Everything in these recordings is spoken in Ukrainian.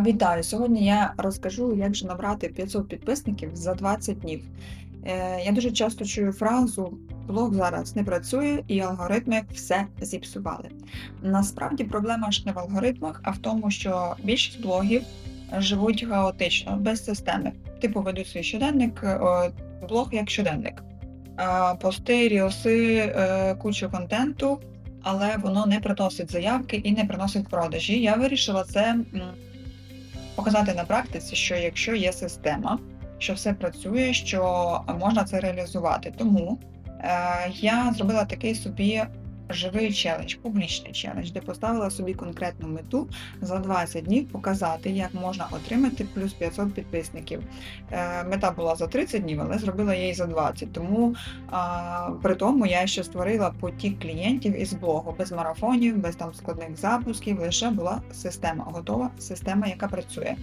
Вітаю! Сьогодні я розкажу, як же набрати 500 підписників за 20 днів. Е, я дуже часто чую фразу блог зараз не працює і алгоритми все зіпсували. Насправді проблема ж не в алгоритмах, а в тому, що більшість блогів живуть хаотично, без системи. Типу ведуть свій щоденник, е, блог як щоденник. Пости, рілси, е, кучу контенту, але воно не приносить заявки і не приносить продажі. Я вирішила це показати на практиці, що якщо є система, що все працює, що можна це реалізувати. Тому е, я зробила такий собі живий челендж, публічний челендж, де поставила собі конкретну мету за 20 днів показати, як можна отримати плюс 500 підписників. Е, мета була за 30 днів, але зробила її за 20. Тому при тому я ще створила потік клієнтів із блогу без марафонів, без там складних запусків. Лише була система, готова система, яка працює.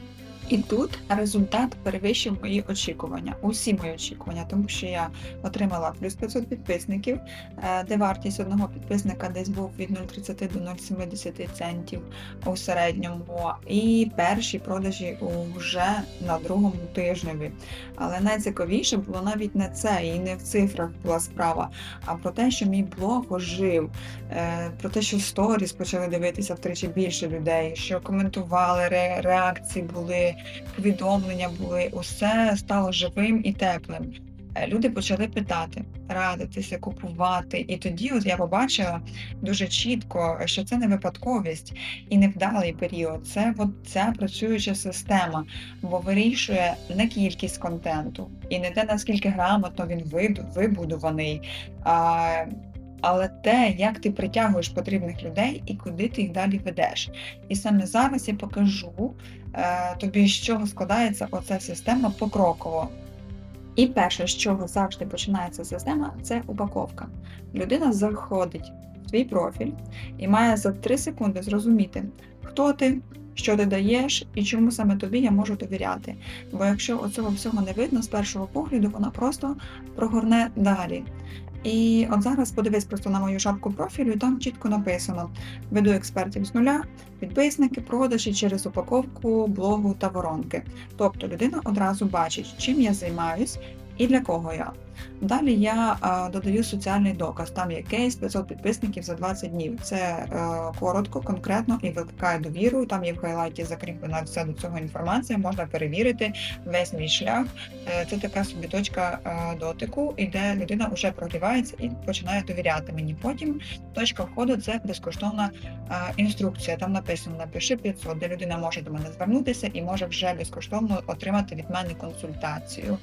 І тут результат перевищив мої очікування, усі мої очікування, тому що я отримала плюс 500 підписників, е, де вартість одного підписника десь був від 0,30 до 0,70 центів у середньому. І перші продажі вже на другому тижневі. Але найцікавіше було навіть не це, і не в цифрах була справа, а про те, що мій блог ожив, е, про те, що сторіс почали дивитися втричі більше людей, що коментували, реакції були повідомлення були, усе стало живим і теплим. Е, Люди почали питати, радитися, купувати. І тоді от я побачила дуже чітко, що це не випадковість і невдалий період. Це от ця працююча система, бо вирішує не кількість контенту і не те, наскільки грамотно він вибудований, а, але те, як ти притягуєш потрібних людей і куди ти їх далі ведеш. І саме зараз я покажу е, тобі, з чого складається оця система покроково. І перше, з чого завжди починається система, це упаковка. Людина заходить в твій профіль і має за 3 секунди зрозуміти, хто ти, що ти даєш і чому саме тобі я можу довіряти. Бо якщо оцього всього не видно з першого погляду, вона просто прогорне далі. І от зараз подивись просто на мою шапку профілю, там чітко написано: веду експертів з нуля, підписники, продажі через упаковку, блогу та воронки. Тобто людина одразу бачить, чим я займаюсь і для кого я. Далі я а, додаю соціальний доказ. Там є кейс 500 підписників за 20 днів. Це е, коротко, конкретно і викликає довіру. Там є в хайлайті закріплена вся до цього інформація. Можна перевірити весь мій шлях. Е, це така собі точка е, дотику, і де людина вже прогрівається і починає довіряти мені. Потім точка входу це безкоштовна е, інструкція. Там написано напиши 500, де людина може до мене звернутися і може вже безкоштовно отримати від мене консультацію.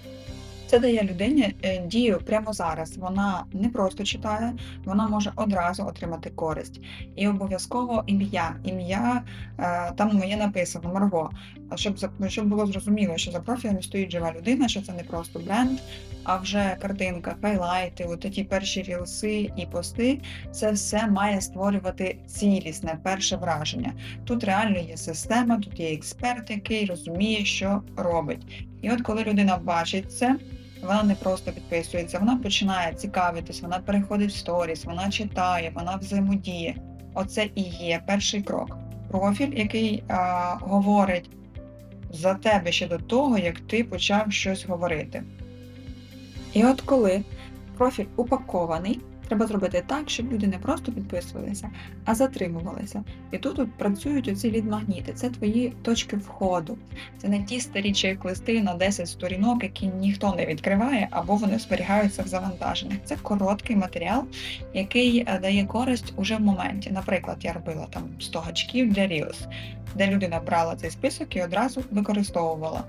Це дає людині е, дію прямо зараз. Вона не просто читає, вона може одразу отримати користь. І обов'язково ім'я. Ім'я е, там моє написано Марго. Щоб щоб було зрозуміло, що за профілем стоїть жива людина, що це не просто бренд, а вже картинка, хайлайти, от ті перші рілси і пости. Це все має створювати цілісне перше враження. Тут реально є система, тут є експерт, який розуміє, що робить. І от коли людина бачить це, вона не просто підписується, вона починає цікавитись, вона переходить в сторіс, вона читає, вона взаємодіє. Оце і є перший крок. Профіль, який а, говорить за тебе ще до того, як ти почав щось говорити. І от коли профіль упакований, треба зробити так, щоб люди не просто підписувалися, а затримувалися. І тут от працюють оці лід-магніти. Це твої точки входу. Це не ті старі чек-листи на 10 сторінок, які ніхто не відкриває, або вони зберігаються в завантаженнях. Це короткий матеріал, який е, дає користь уже в моменті. Наприклад, я робила там 100 гачків для Reels, де людина брала цей список і одразу використовувала.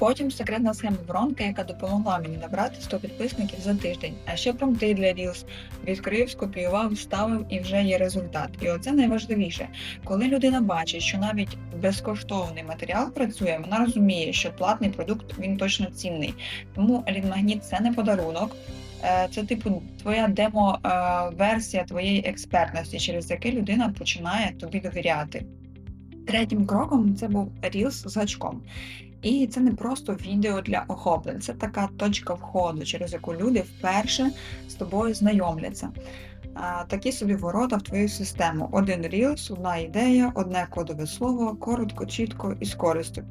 Потім секретна схема воронки, яка допомогла мені набрати 100 підписників за тиждень. А ще промпти для Reels. Відкрив, скопіював, вставив і вже є результат. І оце найважливіше. Коли людина бачить, що навіть безкоштовний матеріал працює, вона розуміє, що платний продукт він точно цінний. Тому лідмагніт це не подарунок. е, Це типу твоя демо-версія твоєї експертності, через яке людина починає тобі довіряти. Третім кроком це був Reels з гачком. І це не просто відео для охоплень, це така точка входу, через яку люди вперше з тобою знайомляться. Такі собі ворота в твою систему. Один рілс, одна ідея, одне кодове слово, коротко, чітко і з користю.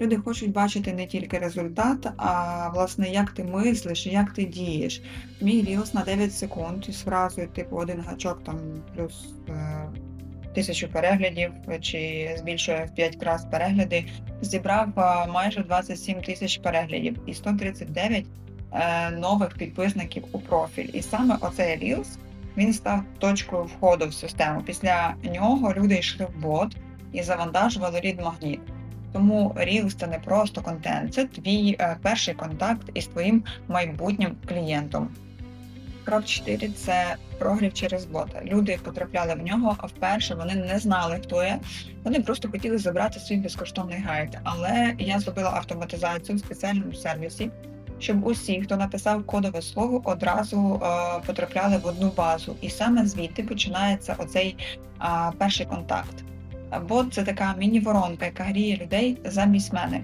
Люди хочуть бачити не тільки результат, а власне, як ти мислиш, як ти дієш. Мій рілс на 9 секунд із фразою, типу, один гачок там плюс е, тисячу переглядів чи збільшує в 5 разів перегляди, зібрав е, майже 27 тисяч переглядів і 139 е, нових підписників у профіль. І саме оцей рілс він став точкою входу в систему. Після нього люди йшли в бот і завантажували рід магніт. Тому Reels – це не просто контент, це твій е, перший контакт із твоїм майбутнім клієнтом. Крок 4 – це прогрів через бота. Люди потрапляли в нього, а вперше вони не знали, хто я. Вони просто хотіли забрати свій безкоштовний гайд. Але я зробила автоматизацію в спеціальному сервісі, щоб усі, хто написав кодове слово, одразу е, потрапляли в одну базу. І саме звідти починається оцей е, перший контакт. Бот це така міні-воронка, яка гріє людей замість мене.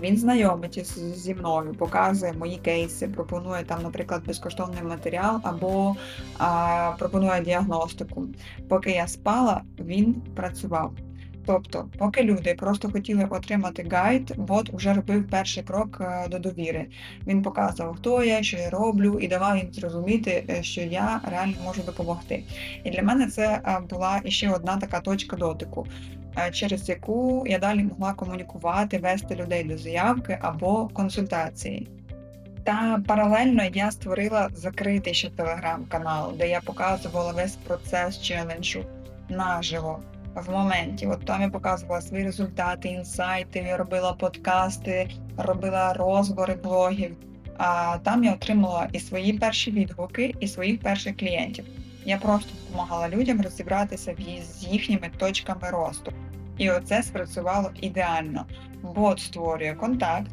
Він знайомить зі мною, показує мої кейси, пропонує там, наприклад, безкоштовний матеріал або а, пропонує діагностику. Поки я спала, він працював. Тобто, поки люди просто хотіли отримати гайд, бот вже робив перший крок е, до довіри. Він показував, хто я, що я роблю, і давав їм зрозуміти, е, що я реально можу допомогти. І для мене це е, була ще одна така точка дотику, через яку я далі могла комунікувати, вести людей до заявки або консультації. Та паралельно я створила закритий ще телеграм-канал, де я показувала весь процес челенджу наживо. В моменті, от там я показувала свої результати, інсайти, робила подкасти, робила розбори блогів. А там я отримала і свої перші відгуки, і своїх перших клієнтів. Я просто допомагала людям розібратися з їхніми точками росту. І оце спрацювало ідеально. Бот створює контакт,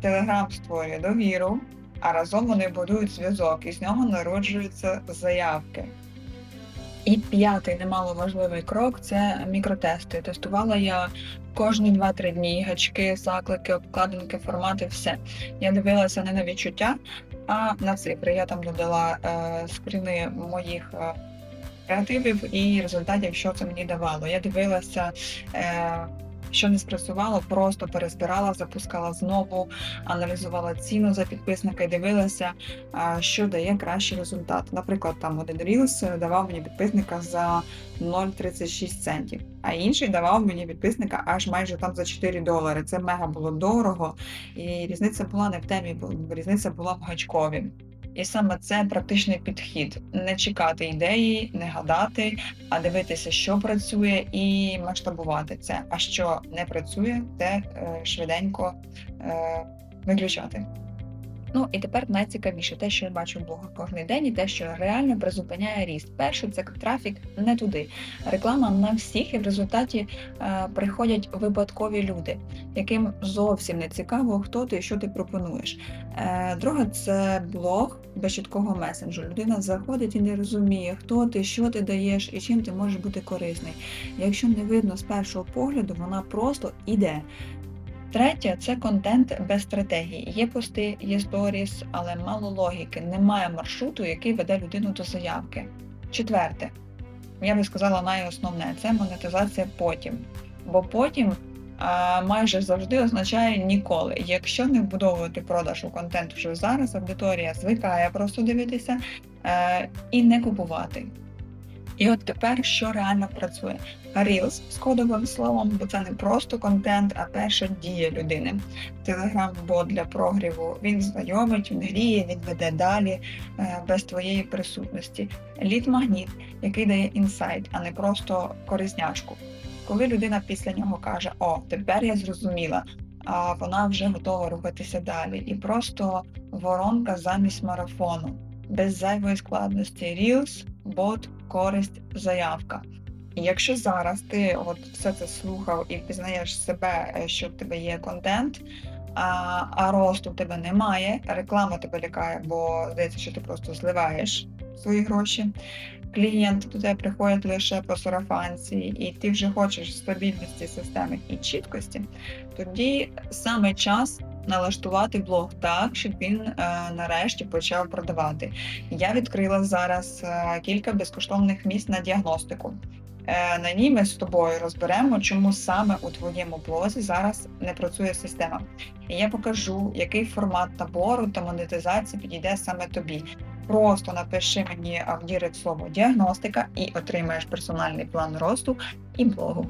Телеграм створює довіру, а разом вони будують зв'язок, і з нього народжуються заявки. І п'ятий немаловажливий крок це мікротести. Тестувала я кожні 2-3 дні гачки, заклики, обкладинки, формати, все. Я дивилася не на відчуття, а на цифри. Я там додала е, скріни моїх е, креативів і результатів, що це мені давало. Я дивилася. Е, що не спрацювало, просто перезбирала, запускала знову, аналізувала ціну за підписника і дивилася, що дає кращий результат. Наприклад, там один Reels давав мені підписника за 0,36 центів, а інший давав мені підписника аж майже там за 4 долари. Це мега було дорого, і різниця була не в темі, різниця була в гачкові. І саме це практичний підхід: не чекати ідеї, не гадати, а дивитися, що працює, і масштабувати це. А що не працює, те е, швиденько е, виключати. Ну і тепер найцікавіше те, що я бачу кожен день, і те, що реально призупиняє ріст. Перше, це трафік не туди. Реклама на всіх, і в результаті е, приходять випадкові люди, яким зовсім не цікаво, хто ти що ти пропонуєш. Е, друге, це блог без чіткого месенджу. Людина заходить і не розуміє, хто ти, що ти даєш і чим ти можеш бути корисний. Якщо не видно з першого погляду, вона просто іде. Третє це контент без стратегії. Є пости, є сторіс, але мало логіки. Немає маршруту, який веде людину до заявки. Четверте, я би сказала найосновне це монетизація потім. Бо потім а, майже завжди означає ніколи. Якщо не вбудовувати у контент вже зараз, аудиторія звикає просто дивитися е, і не купувати. І от тепер що реально працює? Reels з кодовим словом, бо це не просто контент, а перша дія людини. Телеграм-бот для прогріву він знайомить, він гріє, він веде далі е, без твоєї присутності. Лід-магніт, який дає інсайт, а не просто корисняшку. Коли людина після нього каже: О, тепер я зрозуміла, а вона вже готова рухатися далі. І просто воронка замість марафону, без зайвої складності. Reels, бот, користь, заявка. Якщо зараз ти от все це слухав і пізнаєш себе, е, що в тебе є контент, а, а росту в тебе немає, реклама тебе лякає, бо здається, що ти просто зливаєш свої гроші. Клієнти до тебе приходять лише по сарафанці, і ти вже хочеш стабільності системи і чіткості, тоді саме час налаштувати блог так, щоб він е, нарешті почав продавати. Я відкрила зараз е, кілька безкоштовних місць на діагностику. Е, На ній ми з тобою розберемо, чому саме у твоєму блозі зараз не працює система. І я покажу, який формат набору та монетизації підійде саме тобі. Просто напиши мені в дірект слово діагностика і отримаєш персональний план росту і блогу.